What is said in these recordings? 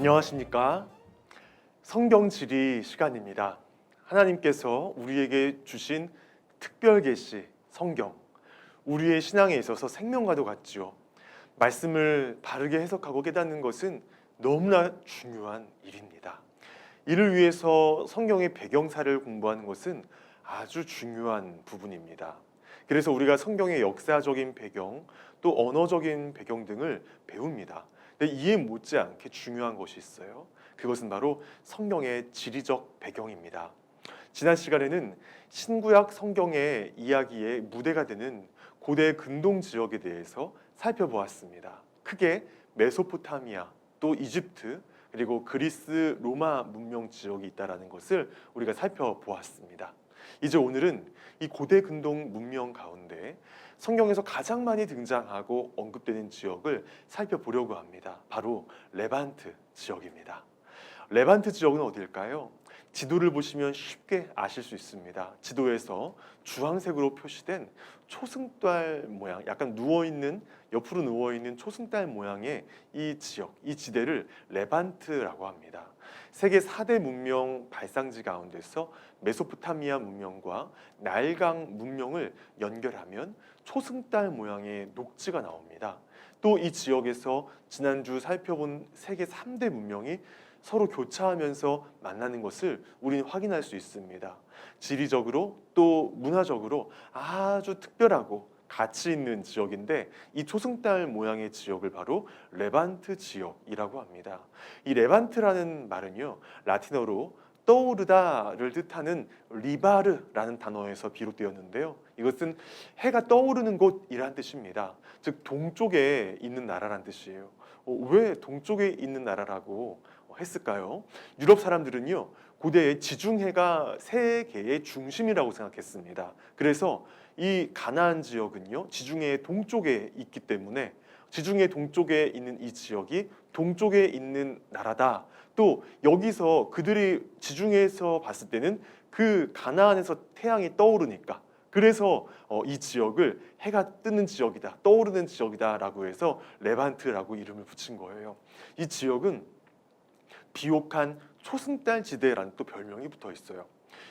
안녕하십니까? 성경 지리 시간입니다. 하나님께서 우리에게 주신 특별 계시 성경 우리의 신앙에 있어서 생명과도 같지요. 말씀을 바르게 해석하고 깨닫는 것은 너무나 중요한 일입니다. 이를 위해서 성경의 배경사를 공부하는 것은 아주 중요한 부분입니다. 그래서 우리가 성경의 역사적인 배경 또 언어적인 배경 등을 배웁니다. 근데 이에 못지않게 중요한 것이 있어요. 그것은 바로 성경의 지리적 배경입니다. 지난 시간에는 신구약 성경의 이야기의 무대가 되는 고대 근동 지역에 대해서 살펴보았습니다. 크게 메소포타미아, 또 이집트, 그리고 그리스 로마 문명 지역이 있다라는 것을 우리가 살펴보았습니다. 이제 오늘은 이 고대 근동 문명 가운데 성경에서 가장 많이 등장하고 언급되는 지역을 살펴보려고 합니다. 바로 레반트 지역입니다. 레반트 지역은 어디일까요? 지도를 보시면 쉽게 아실 수 있습니다. 지도에서 주황색으로 표시된 초승달 모양, 약간 누워 있는 옆으로 누워 있는 초승달 모양의 이 지역, 이 지대를 레반트라고 합니다. 세계 4대 문명 발상지 가운데서 메소포타미아 문명과 나일강 문명을 연결하면 초승달 모양의 녹지가 나옵니다. 또 이 지역에서 지난주 살펴본 세계 3대 문명이 서로 교차하면서 만나는 것을 우리는 확인할 수 있습니다. 지리적으로 또 문화적으로 아주 특별하고 가치 있는 지역인데 이 초승달 모양의 지역을 바로 레반트 지역이라고 합니다. 이 레반트라는 말은요 라틴어로 떠오르다를 뜻하는 리바르라는 단어에서 비롯되었는데요. 이것은 해가 떠오르는 곳이라는 뜻입니다. 즉 동쪽에 있는 나라란 뜻이에요. 어, 왜 동쪽에 있는 나라라고 했을까요? 유럽 사람들은요 고대에 지중해가 세계의 중심이라고 생각했습니다. 그래서 이 가나안 지역은요 지중해의 동쪽에 있기 때문에 지중해 동쪽에 있는 이 지역이 동쪽에 있는 나라다. 또 여기서 그들이 지중해에서 봤을 때는 그 가나안에서 태양이 떠오르니까 그래서 어, 이 지역을 해가 뜨는 지역이다, 떠오르는 지역이다라고 해서 레반트라고 이름을 붙인 거예요. 이 지역은 비옥한 초승달 지대라는 또 별명이 붙어 있어요.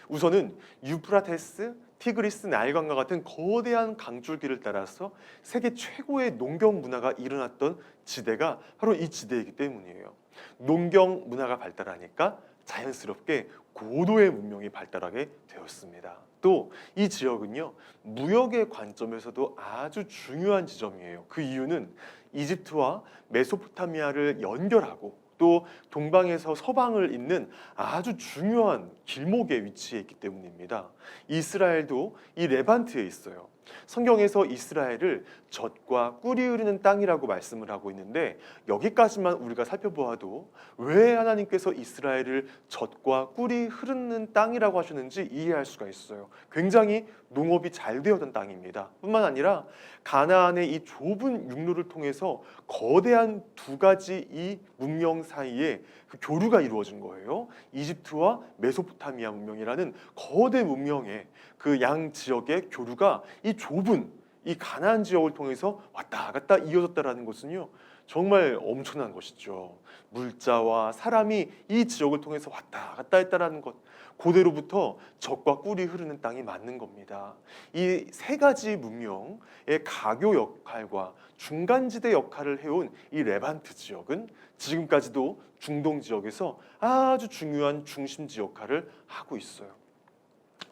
우선은 유프라테스, 티그리스, 나일강과 같은 거대한 강줄기를 따라서 세계 최고의 농경 문화가 일어났던 지대가 바로 이 지대이기 때문이에요. 농경 문화가 발달하니까 자연스럽게 고도의 문명이 발달하게 되었습니다. 또 이 지역은요 무역의 관점에서도 아주 중요한 지점이에요. 그 이유는 이집트와 메소포타미아를 연결하고 또 동방에서 서방을 잇는 아주 중요한 길목에 위치해 있기 때문입니다. 이스라엘도 이 레반트에 있어요. 성경에서 이스라엘을 젖과 꿀이 흐르는 땅이라고 말씀을 하고 있는데 여기까지만 우리가 살펴보아도 왜 하나님께서 이스라엘을 젖과 꿀이 흐르는 땅이라고 하셨는지 이해할 수가 있어요. 굉장히 농업이 잘 되었던 땅입니다. 뿐만 아니라 가나안의 이 좁은 육로를 통해서 거대한 두 가지 이 문명 사이에 그 교류가 이루어진 거예요. 이집트와 메소포타미아 문명이라는 거대 문명의 그 양 지역의 교류가 이 좁은 이 가나안 지역을 통해서 왔다 갔다 이어졌다라는 것은요. 정말 엄청난 것이죠. 물자와 사람이 이 지역을 통해서 왔다 갔다 했다라는 것. 고대로부터 적과 꿀이 흐르는 땅이 맞는 겁니다. 이 세 가지 문명의 가교 역할과 중간지대 역할을 해온 이 레반트 지역은 지금까지도 중동 지역에서 아주 중요한 중심지 역할을 하고 있어요.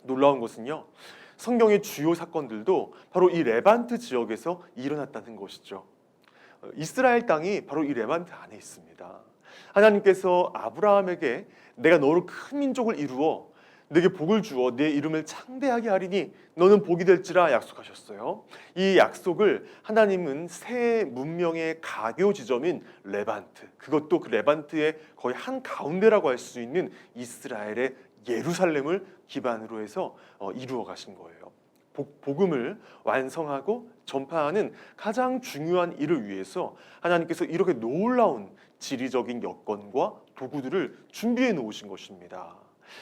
놀라운 것은요. 성경의 주요 사건들도 바로 이 레반트 지역에서 일어났다는 것이죠. 어, 이스라엘 땅이 바로 이 레반트 안에 있습니다. 하나님께서 아브라함에게 내가 너로 큰 민족을 이루어 내게 복을 주어 내 이름을 창대하게 하리니 너는 복이 될지라 약속하셨어요. 이 약속을 하나님은 새 문명의 가교 지점인 레반트, 그것도 그 레반트의 거의 한 가운데라고 할 수 있는 이스라엘의 예루살렘을 기반으로 해서 어, 이루어 가신 거예요. 복, 복음을 완성하고 전파하는 가장 중요한 일을 위해서 하나님께서 이렇게 놀라운 지리적인 여건과 도구들을 준비해 놓으신 것입니다.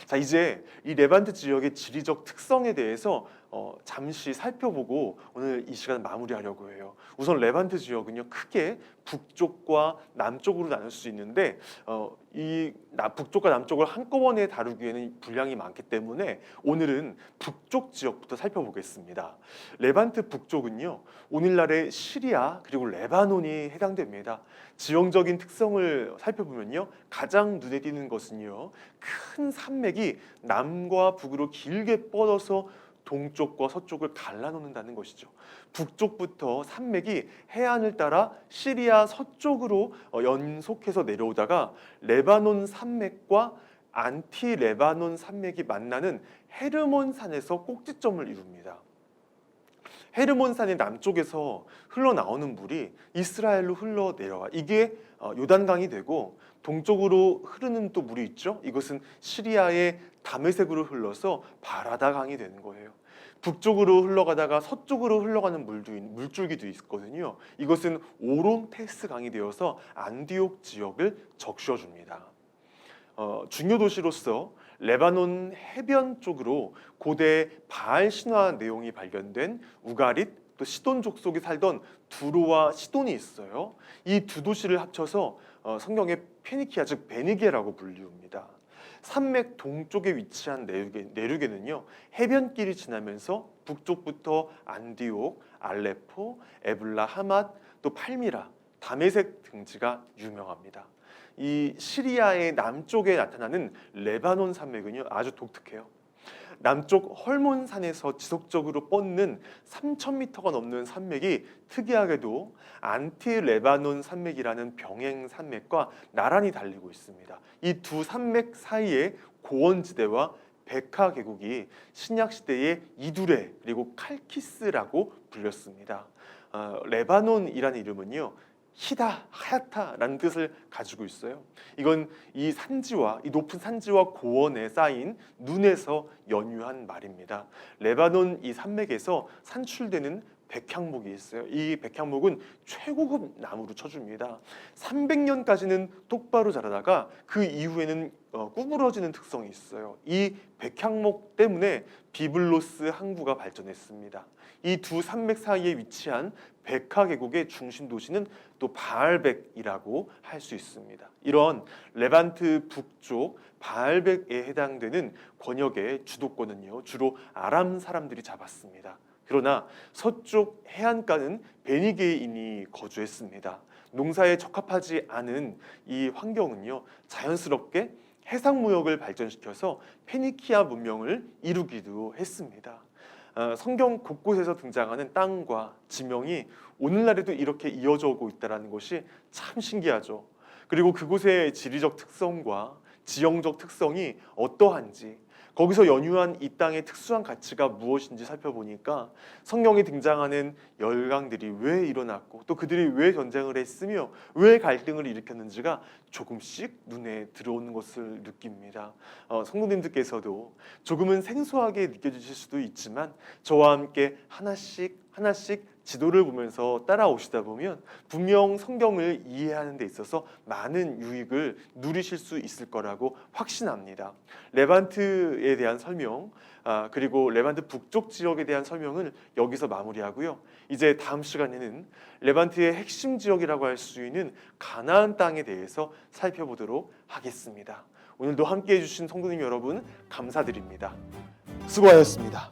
자 이제 이 레반트 지역의 지리적 특성에 대해서 어, 잠시 살펴보고 오늘 이 시간 마무리하려고 해요. 우선 레반트 지역은요 크게 북쪽과 남쪽으로 나눌 수 있는데 어, 이 나- 북쪽과 남쪽을 한꺼번에 다루기에는 분량이 많기 때문에 오늘은 북쪽 지역부터 살펴보겠습니다. 레반트 북쪽은요 오늘날의 시리아 그리고 레바논이 해당됩니다. 지형적인 특성을 살펴보면요 가장 눈에 띄는 것은요 큰 산맥이 남과 북으로 길게 뻗어서 동쪽과 서쪽을 갈라놓는다는 것이죠. 북쪽부터 산맥이 해안을 따라 시리아 서쪽으로 어, 연속해서 내려오다가 레바논 산맥과 안티 레바논 산맥이 만나는 헤르몬 산에서 꼭지점을 이룹니다. 헤르몬 산의 남쪽에서 흘러나오는 물이 이스라엘로 흘러 내려와 이게 어, 요단강이 되고 동쪽으로 흐르는 또 물이 있죠. 이것은 시리아의 다메섹으로 흘러서 바라다 강이 되는 거예요. 북쪽으로 흘러가다가 서쪽으로 흘러가는 물도 있- 물줄기도 있거든요. 이것은 오론테스 강이 되어서 안디옥 지역을 적셔 줍니다. 어, 중요 도시로서 레바논 해변 쪽으로 고대 바알 신화 내용이 발견된 우가릿 또 시돈 족속이 살던 두로와 시돈이 있어요. 이 두 도시를 합쳐서 어, 성경의 페니키아 즉 베니게라고 불리웁니다. 산맥 동쪽에 위치한 내륙에, 내륙에 는요 해변길이 지나면서 북쪽부터 안디옥, 알레포, 에블라, 하맛, 또 팔미라, 다메섹 등지가 유명합니다. 이 시리아의 남쪽에 나타나는 레바논 산맥은요 아주 독특해요. 남쪽 헐몬산에서 지속적으로 뻗는 3,000m가 넘는 산맥이 특이하게도 안티 레바논 산맥이라는 병행 산맥과 나란히 달리고 있습니다. 이 두 산맥 사이에 고원지대와 베카 계곡이 신약 시대의 이두레 그리고 칼키스라고 불렸습니다. 어, 레바논이라는 이름은요 희다 하얗다라는 뜻을 가지고 있어요. 이건 이 산지와 이 높은 산지와 고원에 쌓인 눈에서 연유한 말입니다. 레바논 이 산맥에서 산출되는 백향목이 있어요. 이 백향목은 최고급 나무로 쳐줍니다. 300년까지는 똑바로 자라다가 그 이후에는 어, 구부러지는 특성이 있어요. 이 백향목 때문에 비블로스 항구가 발전했습니다. 이 두 산맥 사이에 위치한 베카 계곡의 중심 도시는 또 바알백이라고 할 수 있습니다. 이런 레반트 북쪽 바알백에 해당되는 권역의 주도권은요 주로 아람 사람들이 잡았습니다. 그러나 서쪽 해안가는 베니게인이 거주했습니다. 농사에 적합하지 않은 이 환경은요 자연스럽게 해상 무역을 발전시켜서 페니키아 문명을 이루기도 했습니다. 어, 성경 곳곳에서 등장하는 땅과 지명이 오늘날에도 이렇게 이어져 오고 있다는 것이 참 신기하죠. 그리고 그곳의 지리적 특성과 지형적 특성이 어떠한지 거기서 연유한 이 땅의 특수한 가치가 무엇인지 살펴보니까 성경에 등장하는 열강들이 왜 일어났고 또 그들이 왜 전쟁을 했으며 왜 갈등을 일으켰는지가 조금씩 눈에 들어오는 것을 느낍니다. 어, 성도님들께서도 조금은 생소하게 느껴지실 수도 있지만 저와 함께 하나씩 하나씩 지도를 보면서 따라오시다 보면 분명 성경을 이해하는 데 있어서 많은 유익을 누리실 수 있을 거라고 확신합니다. 레반트에 대한 설명 아, 그리고 레반트 북쪽 지역에 대한 설명을 여기서 마무리하고요. 이제 다음 시간에는 레반트의 핵심 지역이라고 할 수 있는 가나안 땅에 대해서 살펴보도록 하겠습니다. 오늘도 함께 해 주신 성도님 여러분 감사드립니다. 수고하셨습니다.